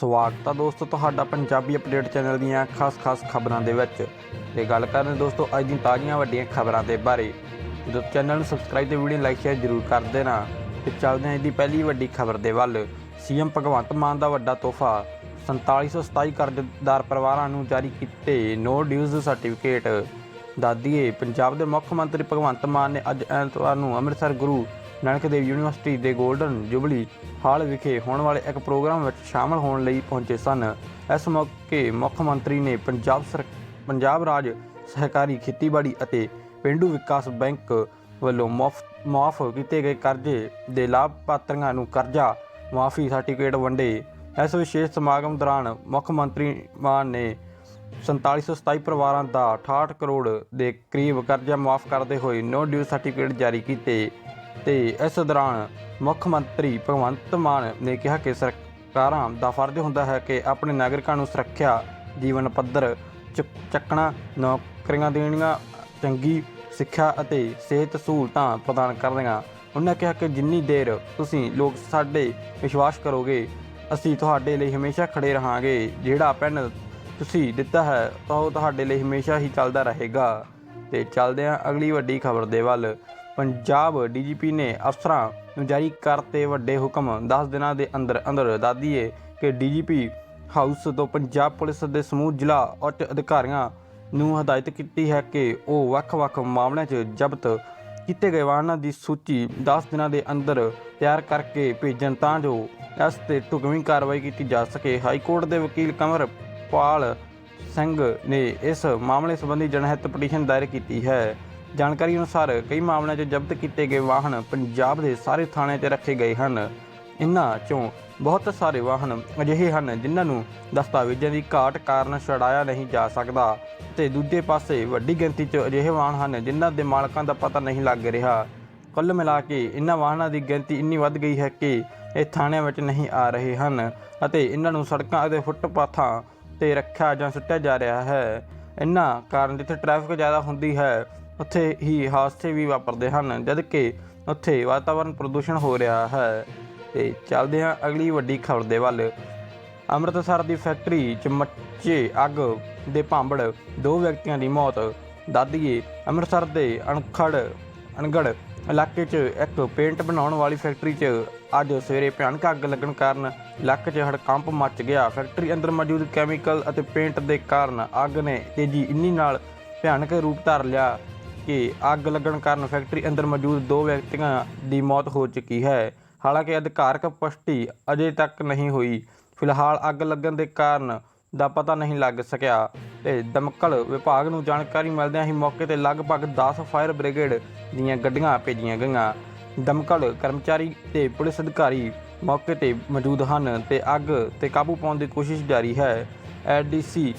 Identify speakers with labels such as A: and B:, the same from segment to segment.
A: ਸਵਾਗਤ ਆ ਦੋਸਤੋ ਤੁਹਾਡਾ ਪੰਜਾਬੀ ਅਪਡੇਟ ਚੈਨਲ ਦੀਆਂ ਖਾਸ-ਖਾਸ ਖਬਰਾਂ ਦੇ ਵਿੱਚ। ਤੇ ਗੱਲ ਕਰਨ ਦੋਸਤੋ, ਅੱਜ ਦੀਆਂ ਤਾਜ਼ੀਆਂ ਵੱਡੀਆਂ ਖਬਰਾਂ ਦੇ ਬਾਰੇ। ਜਦੋਂ ਚੈਨਲ ਨੂੰ ਸਬਸਕ੍ਰਾਈਬ ਤੇ ਵੀਡੀਓ ਲਾਈਕ ਸ਼ੇਅਰ ਜ਼ਰੂਰ ਕਰ ਦੇਣਾ। ਤੇ ਚੱਲਦੇ ਹਾਂ ਅੱਜ ਦੀ ਪਹਿਲੀ ਵੱਡੀ ਖਬਰ ਦੇ ਵੱਲ। ਸੀਐਮ ਭਗਵੰਤ ਮਾਨ ਦਾ ਵੱਡਾ ਤੋਹਫਾ। 4727 ਕਰਜ਼ਦਾਰ ਪਰਿਵਾਰਾਂ ਨੂੰ ਜਾਰੀ ਕੀਤੇ ਨੋ ਡਿਊਜ਼ ਸਰਟੀਫਿਕੇਟ ਦਾਦੀਏ ਪੰਜਾਬ ਦੇ ਮੁੱਖ ਮੰਤਰੀ ਭਗਵੰਤ ਮਾਨ ਨੇ ਅੱਜ ਐਤਵਾਰ ਨੂੰ ਅੰਮ੍ਰਿਤਸਰ ਗੁਰੂ ਨਾਨਕ ਦੇਵ ਯੂਨੀਵਰਸਿਟੀ ਦੇ 골ਡਨ ਜੁਬਲੀ ਹਾਲ ਵਿਖੇ ਹੋਣ ਵਾਲੇ ਇੱਕ ਪ੍ਰੋਗਰਾਮ ਵਿੱਚ ਸ਼ਾਮਲ ਹੋਣ ਲਈ ਪਹੁੰਚੇ ਸਨ। ਇਸ ਮੌਕੇ ਮੁੱਖ ਮੰਤਰੀ ਨੇ ਪੰਜਾਬ ਸਰ, ਪੰਜਾਬ ਰਾਜ ਸਹਿਕਾਰੀ ਖੇਤੀਬਾੜੀ ਅਤੇ ਪਿੰਡੂ ਵਿਕਾਸ ਬੈਂਕ ਵੱਲੋਂ ਮੁਫਤ ਮਾਫ ਕੀਤੇ ਗਏ ਕਰਜ਼ੇ ਦੇ ਲਾਭਪਾਤਰੀਆਂ ਨੂੰ ਕਰਜ਼ਾ ਮਾਫੀ ਸਰਟੀਫਿਕੇਟ ਵੰਡੇ। ਇਸ ਵਿਸ਼ੇਸ਼ ਸਮਾਗਮ ਦੌਰਾਨ ਮੁੱਖ ਮੰਤਰੀ ਮਾਨ ਨੇ 4727 ਪਰਿਵਾਰਾਂ ਦਾ 68 ਕਰੋੜ ਦੇ ਕਰੀਬ ਕਰਜ਼ਾ ਮਾਫ ਕਰਦੇ ਹੋਏ ਨੋ ਡਿਊ ਸਰਟੀਫਿਕੇਟ ਜਾਰੀ ਕੀਤੇ। ਤੇ ਇਸ ਦੌਰਾਨ ਮੁੱਖ ਮੰਤਰੀ ਭਗਵੰਤ ਮਾਨ ਨੇ ਕਿਹਾ ਕਿ ਸਰਕਾਰਾਂ ਦਾ ਫਰਜ਼ ਹੁੰਦਾ ਹੈ ਕਿ ਆਪਣੇ ਨਾਗਰਿਕਾਂ ਨੂੰ ਸੁਰੱਖਿਆ ਜੀਵਨ ਪੱਧਰ ਚੁੱਕ- ਚੱਕਣਾ, ਨੌਕਰੀਆਂ ਦੇਣੀਆਂ, ਚੰਗੀ ਸਿੱਖਿਆ ਅਤੇ ਸਿਹਤ ਸਹੂਲਤਾਂ ਪ੍ਰਦਾਨ ਕਰਨੀਆਂ। ਉਹਨਾਂ ਕਿਹਾ ਕਿ ਜਿੰਨੀ ਦੇਰ ਤੁਸੀਂ ਲੋਕ ਸਾਡੇ ਵਿਸ਼ਵਾਸ ਕਰੋਗੇ, ਅਸੀਂ ਤੁਹਾਡੇ ਲਈ ਹਮੇਸ਼ਾ ਖੜੇ ਰਹਾਂਗੇ। ਜਿਹੜਾ ਪੈਨ ਤੁਸੀਂ ਦਿੱਤਾ ਹੈ, ਤਾਂ ਉਹ ਤੁਹਾਡੇ ਲਈ ਹਮੇਸ਼ਾ ਹੀ ਚੱਲਦਾ ਰਹੇਗਾ। ਤੇ ਚੱਲਦੇ ਹਾਂ ਅਗਲੀ ਵੱਡੀ ਖਬਰ ਦੇ ਵੱਲ। ਪੰਜਾਬ ਡੀਜੀਪੀ ਨੇ ਅਫਸਰਾਂ ਨੂੰ ਜਾਰੀ ਕਰਤੇ ਵੱਡੇ ਹੁਕਮ। 10 ਦਿਨਾਂ ਦੇ ਅੰਦਰ ਅੰਦਰ ਦਾਦੀਏ ਕਿ ਡੀਜੀਪੀ ਹਾਊਸ ਤੋਂ ਪੰਜਾਬ ਪੁਲਿਸ ਦੇ ਸਮੂਹ ਜ਼ਿਲ੍ਹਾ ਉੱਚ ਅਧਿਕਾਰੀਆਂ ਨੂੰ ਹਦਾਇਤ ਕੀਤੀ ਹੈ ਕਿ ਉਹ ਵੱਖ-ਵੱਖ ਮਾਮਲਿਆਂ 'ਚ ਜ਼ਬਤ ਕੀਤੇ ਗਏ ਵਾਹਨਾਂ ਦੀ ਸੂਚੀ 10 ਦਿਨਾਂ ਦੇ ਅੰਦਰ ਤਿਆਰ ਕਰਕੇ ਭੇਜਣ ਤਾਂ ਜੋ ਇਸ ਤੇ ਢੁਕਵੀਂ ਕਾਰਵਾਈ ਕੀਤੀ ਜਾ ਸਕੇ। ਹਾਈ ਕੋਰਟ ਦੇ ਵਕੀਲ ਕਮਰਪਾਲ ਸਿੰਘ ਨੇ ਇਸ ਮਾਮਲੇ ਸੰਬੰਧੀ ਜਨਹਿਤ ਪਟੀਸ਼ਨ ਦਾਇਰ ਕੀਤੀ ਹੈ। ਜਾਣਕਾਰੀ ਅਨੁਸਾਰ ਕਈ ਮਾਮਲਿਆਂ 'ਚ ਜ਼ਬਤ ਕੀਤੇ ਗਏ ਵਾਹਨ ਪੰਜਾਬ ਦੇ ਸਾਰੇ ਥਾਣਿਆਂ 'ਚ ਰੱਖੇ ਗਏ ਹਨ। ਇਨ੍ਹਾਂ 'ਚੋਂ ਬਹੁਤ ਸਾਰੇ ਵਾਹਨ ਅਜਿਹੇ ਹਨ ਜਿਨ੍ਹਾਂ ਨੂੰ ਦਸਤਾਵੇਜ਼ਾਂ ਦੀ ਘਾਟ ਕਾਰਨ ਛੁਡਾਇਆ ਨਹੀਂ ਜਾ ਸਕਦਾ ਤੇ ਦੂਜੇ ਪਾਸੇ ਵੱਡੀ ਗਿਣਤੀ 'ਚ ਅਜਿਹੇ ਵਾਹਨ ਹਨ ਜਿਨ੍ਹਾਂ ਦੇ ਮਾਲਕਾਂ ਦਾ ਪਤਾ ਨਹੀਂ ਲੱਗ ਰਿਹਾ। ਕੁੱਲ ਮਿਲਾ ਕੇ ਇਨ੍ਹਾਂ ਵਾਹਨਾਂ ਦੀ ਗਿਣਤੀ ਇੰਨੀ ਵੱਧ ਗਈ ਹੈ ਕਿ ਇਹ ਥਾਣਿਆਂ ਵਿੱਚ ਨਹੀਂ ਆ ਰਹੇ ਹਨ ਅਤੇ ਇਹਨਾਂ ਨੂੰ ਸੜਕਾਂ ਅਤੇ ਫੁੱਟਪਾਥਾਂ ਤੇ ਰੱਖਿਆ ਜਾਂ ਸੁੱਟਿਆ ਜਾ ਰਿਹਾ ਹੈ। ਇਨ੍ਹਾਂ ਕਾਰਨ ਜਿੱਥੇ ਟ੍ਰੈਫਿਕ ਜ਼ਿਆਦਾ ਹੁੰਦੀ ਹੈ ਉੱਥੇ ਹੀ ਹਾਦਸੇ ਵੀ ਵਾਪਰਦੇ ਹਨ ਜਦ ਕਿ ਉੱਥੇ ਵਾਤਾਵਰਣ ਪ੍ਰਦੂਸ਼ਣ ਹੋ ਰਿਹਾ ਹੈ। ਤੇ ਚੱਲਦੇ ਹਾਂ ਅਗਲੀ ਵੱਡੀ ਖਬਰ ਦੇ ਵੱਲ। ਅੰਮ੍ਰਿਤਸਰ ਦੀ ਫੈਕਟਰੀ 'ਚ ਮੱਚੇ ਅੱਗ ਦੇ ਭਾਂਬੜ, ਦੋ ਵਿਅਕਤੀਆਂ ਦੀ ਮੌਤ। ਦਾਦੀਏ, ਅੰਮ੍ਰਿਤਸਰ ਦੇ ਅਣਖੜ, ਅਣਗੜ ਇਲਾਕੇ 'ਚ ਇੱਕ ਪੇਂਟ ਬਣਾਉਣ ਵਾਲੀ ਫੈਕਟਰੀ 'ਚ ਅੱਜ ਸਵੇਰੇ ਭਿਆਨਕ ਅੱਗ ਲੱਗਣ ਕਾਰਨ ਲੱਕ 'ਚ ਹੜਕੰਪ ਮੱਚ ਗਿਆ। ਫੈਕਟਰੀ ਅੰਦਰ ਮੌਜੂਦ ਕੈਮੀਕਲ ਅਤੇ ਪੇਂਟ ਦੇ ਕਾਰਨ ਅੱਗ ਨੇ ਤੇਜ਼ੀ ਇੰਨੀ ਨਾਲ ਭਿਆਨਕ ਰੂਪ ਧਾਰ ਲਿਆ। ਕਿ ਅੱਗ ਲੱਗਣ ਕਾਰਨ ਫੈਕਟਰੀ ਅੰਦਰ ਮੌਜੂਦ ਦੋ ਵਿਅਕਤੀਆਂ ਦੀ ਮੌਤ ਹੋ ਚੁੱਕੀ ਹੈ। ਹਾਲਾਂਕਿ ਅਧਿਕਾਰਕ ਪੁਸ਼ਟੀ ਅਜੇ ਤੱਕ ਨਹੀਂ ਹੋਈ। ਫਿਲਹਾਲ ਅੱਗ ਲੱਗਣ ਦੇ ਕਾਰਨ ਦਾ ਪਤਾ ਨਹੀਂ ਲੱਗ ਸਕਿਆ ਤੇ ਦਮਕਲ ਵਿਭਾਗ ਨੂੰ ਜਾਣਕਾਰੀ ਮਿਲਦਿਆਂ ਹੀ ਮੌਕੇ ਤੇ ਲਗਭਗ 10 ਫਾਇਰ ਬ੍ਰਿਗੇਡ ਦੀਆਂ ਗੱਡੀਆਂ ਭੇਜੀਆਂ ਗਈਆਂ। ਦਮਕਲ ਕਰਮਚਾਰੀ ਤੇ ਪੁਲਿਸ ਅਧਿਕਾਰੀ ਮੌਕੇ ਤੇ ਮੌਜੂਦ ਹਨ ਤੇ ਅੱਗ ਤੇ ਕਾਬੂ ਪਾਉਣ ਦੀ ਕੋਸ਼ਿਸ਼ ਜਾਰੀ ਹੈ। ਐਡੀਸੀ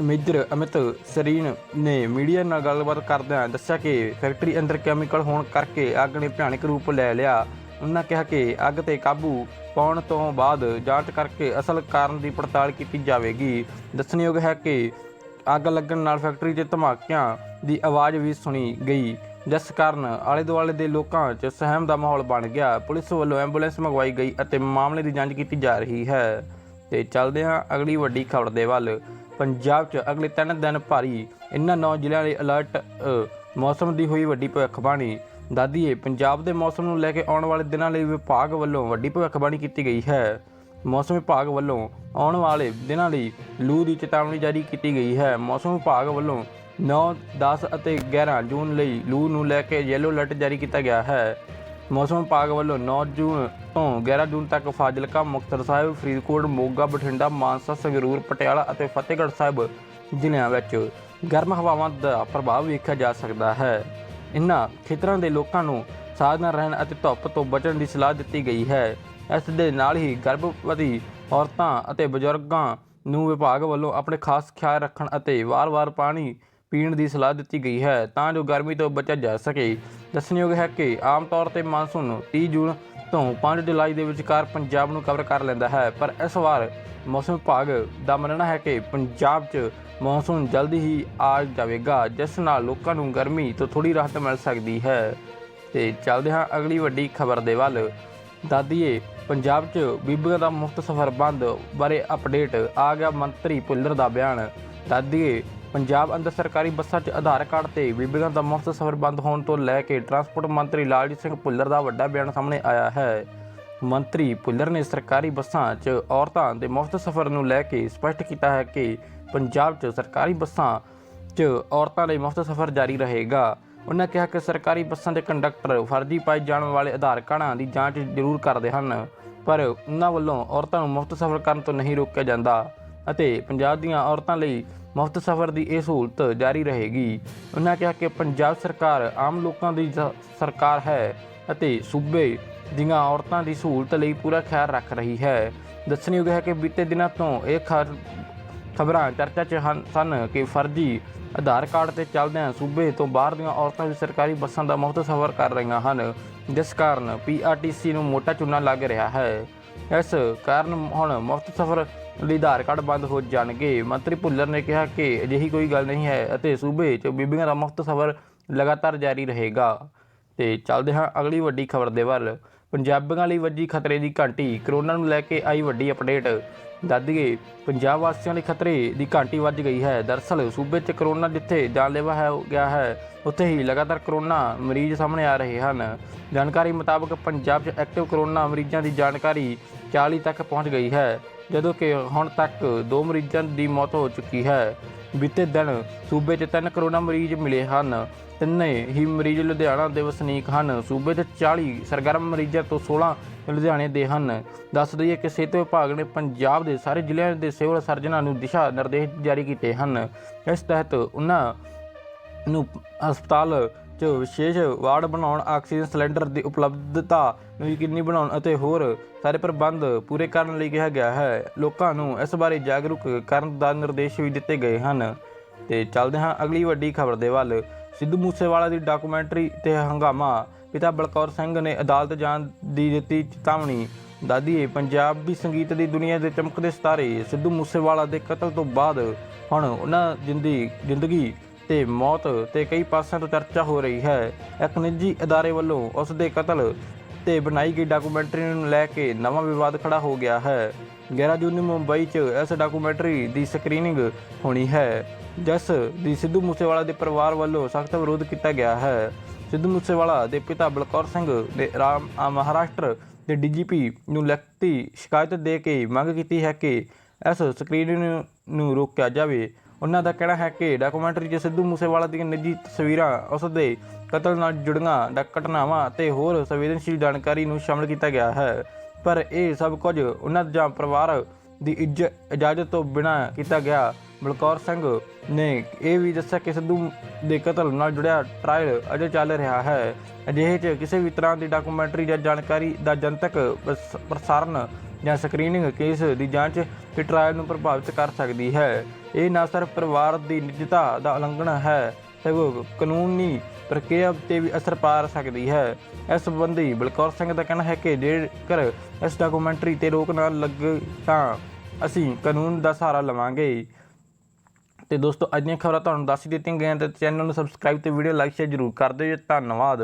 A: ਮੇਜਰ ਅਮਿਤ ਸਰੀਨ ਨੇ ਮੀਡੀਆ ਨਾਲ ਗੱਲਬਾਤ ਕਰਦਿਆਂ ਦੱਸਿਆ ਕਿ ਫੈਕਟਰੀ ਅੰਦਰ ਕੈਮੀਕਲ ਹੋਣ ਕਰਕੇ ਅੱਗ ਨੇ ਭਿਆਨਕ ਰੂਪ ਲੈ ਲਿਆ। ਉਹਨਾਂ ਕਿਹਾ ਕਿ ਅੱਗ ਤੇ ਕਾਬੂ ਪਾਉਣ ਤੋਂ ਬਾਅਦ ਜਾਂਚ ਕਰਕੇ ਅਸਲ ਕਾਰਨ ਦੀ ਪੜਤਾਲ ਕੀਤੀ ਜਾਵੇਗੀ। ਦੱਸਣਯੋਗ ਹੈ ਕਿ ਅੱਗ ਲੱਗਣ ਨਾਲ ਫੈਕਟਰੀ 'ਚ ਧਮਾਕਿਆਂ ਦੀ ਆਵਾਜ਼ ਵੀ ਸੁਣੀ ਗਈ। ਜਿਸ ਕਾਰਨ ਆਲੇ ਦੁਆਲੇ ਦੇ ਲੋਕਾਂ 'ਚ ਸਹਿਮ ਦਾ ਮਾਹੌਲ ਬਣ ਗਿਆ। ਪੁਲਿਸ ਵੱਲੋਂ ਐਂਬੂਲੈਂਸ ਮੰਗਵਾਈ ਗਈ ਅਤੇ ਮਾਮਲੇ ਦੀ ਜਾਂਚ ਕੀਤੀ ਜਾ ਰਹੀ ਹੈ। ਤੇ ਚੱਲਦੇ ਹਾਂ ਅਗਲੀ ਵੱਡੀ ਖਬਰ ਦੇ ਵੱਲ। ਪੰਜਾਬ 'ਚ ਅਗਲੇ 3 ਦਿਨ ਭਾਰੀ ਇਨ੍ਹਾਂ ਨੌ ਜ਼ਿਲ੍ਹਿਆਂ ਲਈ ਅਲਰਟ ਮੌਸਮ ਦੀ ਹੋਈ ਵੱਡੀ ਭਵਿੱਖਬਾਣੀ। ਦਾਦੀਏ ਪੰਜਾਬ ਦੇ ਮੌਸਮ ਨੂੰ ਲੈ ਕੇ ਆਉਣ ਵਾਲੇ ਦਿਨਾਂ ਲਈ ਵਿਭਾਗ ਵੱਲੋਂ ਵੱਡੀ ਭਵਿੱਖਬਾਣੀ ਕੀਤੀ ਗਈ ਹੈ। ਮੌਸਮ ਵਿਭਾਗ ਵੱਲੋਂ ਆਉਣ ਵਾਲੇ ਦਿਨਾਂ ਲਈ ਲੂ ਦੀ ਚੇਤਾਵਨੀ ਜਾਰੀ ਕੀਤੀ ਗਈ ਹੈ। ਮੌਸਮ ਵਿਭਾਗ ਵੱਲੋਂ 9 10 ਅਤੇ 11 ਜੂਨ ਲਈ ਲੂ ਨੂੰ ਲੈ ਕੇ ਯੈਲੋ ਅਲਰਟ ਜਾਰੀ ਕੀਤਾ ਗਿਆ ਹੈ। ਮੌਸਮ ਵਿਭਾਗ ਵੱਲੋਂ 9 ਜੂਨ ਤੋਂ 11 ਜੂਨ ਤੱਕ ਫਾਜ਼ਿਲਕਾ, ਮੁਕਤਸਰ ਸਾਹਿਬ, ਫਰੀਦਕੋਟ, ਮੋਗਾ, ਬਠਿੰਡਾ, ਮਾਨਸਾ, ਸੰਗਰੂਰ, ਪਟਿਆਲਾ ਅਤੇ ਫਤਿਹਗੜ੍ਹ ਸਾਹਿਬ ਜ਼ਿਲ੍ਹਿਆਂ ਵਿੱਚ ਗਰਮ ਹਵਾਵਾਂ ਦਾ ਪ੍ਰਭਾਵ ਵੇਖਿਆ ਜਾ ਸਕਦਾ ਹੈ। ਇਨ੍ਹਾਂ ਖੇਤਰਾਂ ਦੇ ਲੋਕਾਂ ਨੂੰ ਸਾਵਧਾਨ ਰਹਿਣ ਅਤੇ ਧੁੱਪ ਤੋਂ ਬਚਣ ਦੀ ਸਲਾਹ ਦਿੱਤੀ ਗਈ ਹੈ। ਇਸ ਦੇ ਨਾਲ ਹੀ ਗਰਭਵਤੀ ਔਰਤਾਂ ਅਤੇ ਬਜ਼ੁਰਗਾਂ ਨੂੰ ਵਿਭਾਗ ਵੱਲੋਂ ਆਪਣੇ ਖਾਸ ਖਿਆਲ ਰੱਖਣ ਅਤੇ ਵਾਰ-ਵਾਰ ਪਾਣੀ ਪੀਣ ਦੀ ਸਲਾਹ ਦਿੱਤੀ ਗਈ ਹੈ, ਤਾਂ ਜੋ ਗਰਮੀ ਤੋਂ ਬਚਿਆ ਜਾ ਸਕੇ। ਦੱਸਣਯੋਗ ਹੈ ਕਿ ਆਮ ਤੌਰ ਤੇ ਮਾਨਸੂਨ 30 ਜੂਨ ਤੋਂ 5 ਜੁਲਾਈ ਦੇ ਵਿਚਕਾਰ ਪੰਜਾਬ ਨੂੰ ਕਵਰ ਕਰ ਲੈਂਦਾ ਹੈ, ਪਰ ਇਸ ਵਾਰ ਮੌਸਮ ਵਿਭਾਗ ਦਾ ਮੰਨਣਾ ਹੈ ਕਿ ਪੰਜਾਬ 'ਚ ਮੌਨਸੂਨ ਜਲਦੀ ਹੀ ਆ ਜਾਵੇਗਾ, ਜਿਸ ਨਾਲ ਲੋਕਾਂ ਨੂੰ ਗਰਮੀ ਤੋਂ ਥੋੜੀ ਰਾਹਤ ਮਿਲ ਸਕਦੀ ਹੈ। ਤੇ ਚੱਲਦੇ ਹਾਂ ਅਗਲੀ ਵੱਡੀ ਖਬਰ ਦੇ ਵੱਲ। ਦਾਦੀਏ ਪੰਜਾਬ 'ਚ ਬੀਬੀਆਂ ਦਾ ਮੁਫਤ ਸਫ਼ਰ ਬੰਦ ਬਾਰੇ ਅਪਡੇਟ ਆ ਗਿਆ ਮੰਤਰੀ ਭੁੱਲਰ ਦਾ ਬਿਆਨ। ਦਾਦੀਏ ਪੰਜਾਬ ਅੰਦਰ ਸਰਕਾਰੀ ਬੱਸਾਂ 'ਚ ਆਧਾਰ ਕਾਰਡ ਤੇ ਬੀਬੀਆਂ ਦਾ ਮੁਫਤ ਸਫ਼ਰ ਬੰਦ ਹੋਣ ਤੋਂ ਲੈ ਕੇ ਟਰਾਂਸਪੋਰਟ ਮੰਤਰੀ ਲਾਲਜੀਤ ਸਿੰਘ ਭੁੱਲਰ ਦਾ ਵੱਡਾ ਬਿਆਨ ਸਾਹਮਣੇ ਆਇਆ ਹੈ। ਮੰਤਰੀ ਭੁੱਲਰ ਨੇ ਸਰਕਾਰੀ ਬੱਸਾਂ 'ਚ ਔਰਤਾਂ ਦੇ ਮੁਫਤ ਸਫ਼ਰ ਨੂੰ ਲੈ ਕੇ ਸਪਸ਼ਟ ਕੀਤਾ ਹੈ ਕਿ ਪੰਜਾਬ 'ਚ ਸਰਕਾਰੀ ਬੱਸਾਂ 'ਚ ਔਰਤਾਂ ਲਈ ਮੁਫਤ ਸਫ਼ਰ ਜਾਰੀ ਰਹੇਗਾ। ਉਹਨਾਂ ਕਿਹਾ ਕਿ ਸਰਕਾਰੀ ਬੱਸਾਂ ਦੇ ਕੰਡਕਟਰ ਫਰਜ਼ੀ ਪਾਏ ਜਾਣ ਵਾਲੇ ਆਧਾਰ ਕਾਰਡਾਂ ਦੀ ਜਾਂਚ ਜ਼ਰੂਰ ਕਰਦੇ ਹਨ, ਪਰ ਉਹਨਾਂ ਵੱਲੋਂ ਔਰਤਾਂ ਨੂੰ ਮੁਫਤ ਸਫ਼ਰ ਕਰਨ ਤੋਂ ਨਹੀਂ ਰੋਕਿਆ ਜਾਂਦਾ ਅਤੇ ਪੰਜਾਬ ਦੀਆਂ ਔਰਤਾਂ ਲਈ ਮੁਫਤ ਸਫ਼ਰ ਦੀ ਇਹ ਸਹੂਲਤ ਜਾਰੀ ਰਹੇਗੀ। ਉਹਨਾਂ ਕਿਹਾ ਕਿ ਪੰਜਾਬ ਸਰਕਾਰ ਆਮ ਲੋਕਾਂ ਦੀ ਸ- ਸਰਕਾਰ ਹੈ ਅਤੇ ਸੂਬੇ ਦੀਆਂ ਔਰਤਾਂ ਦੀ ਸਹੂਲਤ ਲਈ ਪੂਰਾ ਖਿਆਲ ਰੱਖ ਰਹੀ ਹੈ। ਦੱਸਣਯੋਗ ਹੈ ਕਿ ਬੀਤੇ ਦਿਨਾਂ ਤੋਂ ਇਹ ਖਬਰਾਂ ਚਰਚਾ 'ਚ ਹਨ, ਸਨ ਕਿ ਫਰਜ਼ੀ ਆਧਾਰ ਕਾਰਡ ਤੇ ਚੱਲਦਿਆਂ ਸੂਬੇ ਤੋਂ ਬਾਹਰ ਦੀਆਂ ਔਰਤਾਂ ਵੀ ਸਰਕਾਰੀ ਬੱਸਾਂ ਦਾ ਮੁਫਤ ਸਫ਼ਰ ਕਰ ਰਹੀਆਂ ਹਨ, ਜਿਸ ਕਾਰਨ ਪੀਆਰਟੀਸੀ ਨੂੰ ਮੋਟਾ ਚੂਨਾ ਲੱਗ ਰਿਹਾ ਹੈ। ਇਸ ਕਾਰਨ ਹੁਣ ਮੁਫਤ ਸਫ਼ਰ ਲਈ ਆਧਾਰ ਕਾਰਡ ਬੰਦ ਹੋ ਜਾਣਗੇ। ਮੰਤਰੀ ਭੁੱਲਰ ਨੇ ਕਿਹਾ ਕਿ ਅਜਿਹੀ ਕੋਈ ਗੱਲ ਨਹੀਂ ਹੈ ਅਤੇ ਸੂਬੇ 'ਚ ਬੀਬੀਆਂ ਦਾ ਮੁਫਤ ਸਫ਼ਰ ਲਗਾਤਾਰ ਜਾਰੀ ਰਹੇਗਾ। ਤੇ ਚੱਲਦੇ ਹਾਂ ਅਗਲੀ ਵੱਡੀ ਖਬਰ ਦੇ ਵੱਲ। ਪੰਜਾਬੀਆਂ ਲਈ ਵੱਜੀ ਖਤਰੇ ਦੀ ਘੰਟੀ। ਕਰੋਨਾ ਨੂੰ ਲੈ ਕੇ ਆਈ ਵੱਡੀ ਅਪਡੇਟ। ਦੱਸਦੀਏ ਪੰਜਾਬ ਵਾਸੀਆਂ ਲਈ ਖਤਰੇ ਦੀ ਘੰਟੀ ਵੱਜ ਗਈ ਹੈ। ਦਰਅਸਲ ਸੂਬੇ 'ਚ ਕਰੋਨਾ ਜਿੱਥੇ ਜਾਨਲੇਵਾ ਹੈ ਗਿਆ ਹੈ। ਉੱਥੇ ਹੀ ਲਗਾਤਾਰ ਕਰੋਨਾ ਮਰੀਜ਼ ਸਾਹਮਣੇ ਆ ਰਹੇ ਹਨ। ਜਾਣਕਾਰੀ ਮੁਤਾਬਕ ਪੰਜਾਬ 'ਚ ਐਕਟਿਵ ਕਰੋਨਾ ਮਰੀਜ਼ਾਂ ਦੀ ਜਾਣਕਾਰੀ 40 ਤੱਕ ਪਹੁੰਚ ਗਈ ਹੈ। ਜਦੋਂ ਕਿ ਹੁਣ ਤੱਕ ਦੋ ਮਰੀਜ਼ਾਂ ਦੀ ਮੌਤ ਹੋ ਚੁੱਕੀ ਹੈ। ਬੀਤੇ ਦਿਨ ਸੂਬੇ 'ਚ ਤਿੰਨ ਕਰੋਨਾ ਮਰੀਜ਼ ਮਿਲੇ ਹਨ। ਤਿੰਨੇ ਹੀ ਮਰੀਜ਼ ਲੁਧਿਆਣਾ ਦੇ ਵਸਨੀਕ ਹਨ। ਸੂਬੇ 'ਚ 40 ਸਰਗਰਮ ਮਰੀਜ਼ਾਂ ਤੋਂ 16 ਲੁਧਿਆਣੇ ਦੇ ਹਨ। ਦੱਸ ਦਈਏ ਕਿ ਸਿਹਤ ਵਿਭਾਗ ਨੇ ਪੰਜਾਬ ਦੇ ਸਾਰੇ ਜ਼ਿਲ੍ਹਿਆਂ ਦੇ ਸਿਵਲ ਸਰਜਨਾਂ ਨੂੰ ਦਿਸ਼ਾ ਨਿਰਦੇਸ਼ ਜਾਰੀ ਕੀਤੇ ਹਨ। ਇਸ ਤਹਿਤ ਉਹਨਾਂ ਨੂੰ ਹਸਪਤਾਲ 'ਚ ਵਿਸ਼ੇਸ਼ ਵਾਰਡ ਬਣਾਉਣ, ਆਕਸੀਜਨ ਸਿਲੰਡਰ ਦੀ ਉਪਲਬਧਤਾ ਨੂੰ ਯਕੀਨੀ ਬਣਾਉਣ ਅਤੇ ਹੋਰ ਸਾਰੇ ਪ੍ਰਬੰਧ ਪੂਰੇ ਕਰਨ ਲਈ ਕਿਹਾ ਗਿਆ ਹੈ। ਲੋਕਾਂ ਨੂੰ ਇਸ ਬਾਰੇ ਜਾਗਰੂਕ ਕਰਨ ਦਾ ਨਿਰਦੇਸ਼ ਵੀ ਦਿੱਤੇ ਗਏ ਹਨ। ਤੇ ਚੱਲਦੇ ਹਾਂ ਅਗਲੀ ਵੱਡੀ ਖਬਰ ਦੇ ਵੱਲ। ਸਿੱਧੂ ਮੂਸੇਵਾਲਾ ਦੀ ਡਾਕੂਮੈਂਟਰੀ ਤੇ ਹੰਗਾਮਾ। ਪਿਤਾ ਬਲਕੌਰ ਸਿੰਘ ਨੇ ਅਦਾਲਤ ਜਾਣ ਦੀ ਦਿੱਤੀ ਚੇਤਾਵਨੀ। ਦਾਦੀਏ ਪੰਜਾਬੀ ਸੰਗੀਤ ਦੀ ਦੁਨੀਆ ਦੇ ਚਮਕਦੇ ਸਿਤਾਰੇ। ਸਿੱਧੂ ਮੂਸੇਵਾਲਾ ਦੇ ਕਤਲ ਤੋਂ ਬਾਅਦ ਹੁਣ ਉਹਨਾਂ ਜਿੰਦੀ ਜ਼ਿੰਦਗੀ ਤੇ ਮੌਤ ਤੇ ਕਈ ਪਾਸਿਆਂ ਤੋਂ ਚਰਚਾ ਹੋ ਰਹੀ ਹੈ। ਇੱਕ ਨਿੱਜੀ ਅਦਾਰੇ ਵੱਲੋਂ ਉਸ ਦੇ ਕਤਲ ਤੇ ਬਣਾਈ ਗਈ ਡਾਕੂਮੈਂਟਰੀ ਨੂੰ ਲੈ ਕੇ ਨਵਾਂ ਵਿਵਾਦ ਖੜਾ ਹੋ ਗਿਆ ਹੈ। 11 ਜੂਨ ਨੂੰ ਮੁੰਬਈ 'ਚ ਇਸ ਡਾਕੂਮੈਂਟਰੀ ਦੀ ਸਕਰੀਨਿੰਗ ਹੋਣੀ ਹੈ, ਜਿਸ ਦੀ ਸਿੱਧੂ ਮੂਸੇਵਾਲਾ ਦੇ ਪਰਿਵਾਰ ਵੱਲੋਂ ਸਖਤ ਵਿਰੋਧ ਕੀਤਾ ਗਿਆ ਹੈ। ਸਿੱਧੂ ਮੂਸੇਵਾਲਾ ਦੇ ਪਿਤਾ ਬਲਕੌਰ ਸਿੰਘ ਨੇ ਰਾਮ ਮਹਾਰਾਸ਼ਟਰ ਦੇ ਡੀਜੀਪੀ ਨੂੰ ਲਿਖਤੀ ਸ਼ਿਕਾਇਤ ਦੇ ਕੇ ਮੰਗ ਕੀਤੀ ਹੈ ਕਿ ਇਸ ਸਕਰੀਨਿੰਗ ਨੂੰ ਰੋਕਿਆ ਜਾਵੇ। ਉਹਨਾਂ ਦਾ ਕਹਿਣਾ ਹੈ ਕਿ ਡਾਕੂਮੈਂਟਰੀ 'ਚ ਸਿੱਧੂ ਮੂਸੇਵਾਲਾ ਦੀਆਂ ਨਿੱਜੀ ਤਸਵੀਰਾਂ, ਉਸ ਦੇ ਕਤਲ ਨਾਲ ਜੁੜੀਆਂ ਡਾ- ਘਟਨਾਵਾਂ ਅਤੇ ਹੋਰ ਸੰਵੇਦਨਸ਼ੀਲ ਜਾਣਕਾਰੀ ਨੂੰ ਸ਼ਾਮਲ ਕੀਤਾ ਗਿਆ ਹੈ। ਪਰ ਇਹ ਸਭ ਕੁਝ ਉਹਨਾਂ ਜਾਂ ਪਰਿਵਾਰ ਦੀ ਇੱਜ- ਇਜਾਜ਼ਤ ਤੋਂ ਬਿਨਾਂ ਕੀਤਾ ਗਿਆ। ਬਲਕੌਰ ਸਿੰਘ ਨੇ ਇਹ ਵੀ ਦੱਸਿਆ ਕਿ ਸਿੱਧੂ ਦੇ ਕਤਲ ਨਾਲ ਜੁੜਿਆ ਟ੍ਰਾਇਲ ਅਜੇ ਚੱਲ ਰਿਹਾ ਹੈ। ਅਜਿਹੇ 'ਚ ਕਿਸੇ ਵੀ ਤਰ੍ਹਾਂ ਦੀ ਡਾਕੂਮੈਂਟਰੀ ਜਾਂ ਜਾਣਕਾਰੀ ਦਾ ਜਨਤਕ ਪ੍ਰਸਾਰਣ ਜਾਂ ਸਕਰੀਨਿੰਗ ਕੇਸ ਦੀ ਜਾਂਚ ਤੇ ਟ੍ਰਾਇਲ ਨੂੰ ਪ੍ਰਭਾਵਿਤ ਕਰ ਸਕਦੀ ਹੈ। ਇਹ ਨਾ ਸਿਰਫ ਪਰਿਵਾਰ ਦੀ ਨਿੱਜਤਾ ਦਾ ਉਲੰਘਣ ਹੈ, ਸਗੋਂ ਕਾਨੂੰਨੀ ਪ੍ਰਕਿਰਿਆ ਤੇ ਵੀ ਅਸਰ ਪਾ ਸਕਦੀ ਹੈ। ਇਸ ਸੰਬੰਧੀ ਬਲਕੌਰ ਸਿੰਘ ਦਾ ਕਹਿਣਾ ਹੈ ਕਿ ਜੇਕਰ ਇਸ ਡਾਕੂਮੈਂਟਰੀ ਤੇ ਰੋਕ ਨਾ ਲੱਗੇ ਤਾਂ ਅਸੀਂ ਕਾਨੂੰਨ ਦਾ ਸਹਾਰਾ ਲਵਾਂਗੇ। ਤੇ ਦੋਸਤੋ, ਅੱਜ ਦੀਆਂ ਖਬਰਾਂ ਤੁਹਾਨੂੰ ਦੱਸ ਦਿੱਤੀਆਂ ਗਈਆਂ ਤੇ ਚੈਨਲ ਨੂੰ ਸਬਸਕ੍ਰਾਈਬ ਤੇ ਵੀਡੀਓ ਲਾਈਕ ਸ਼ੇਅਰ ਜ਼ਰੂਰ ਕਰ ਦਿਓ। ਧੰਨਵਾਦ।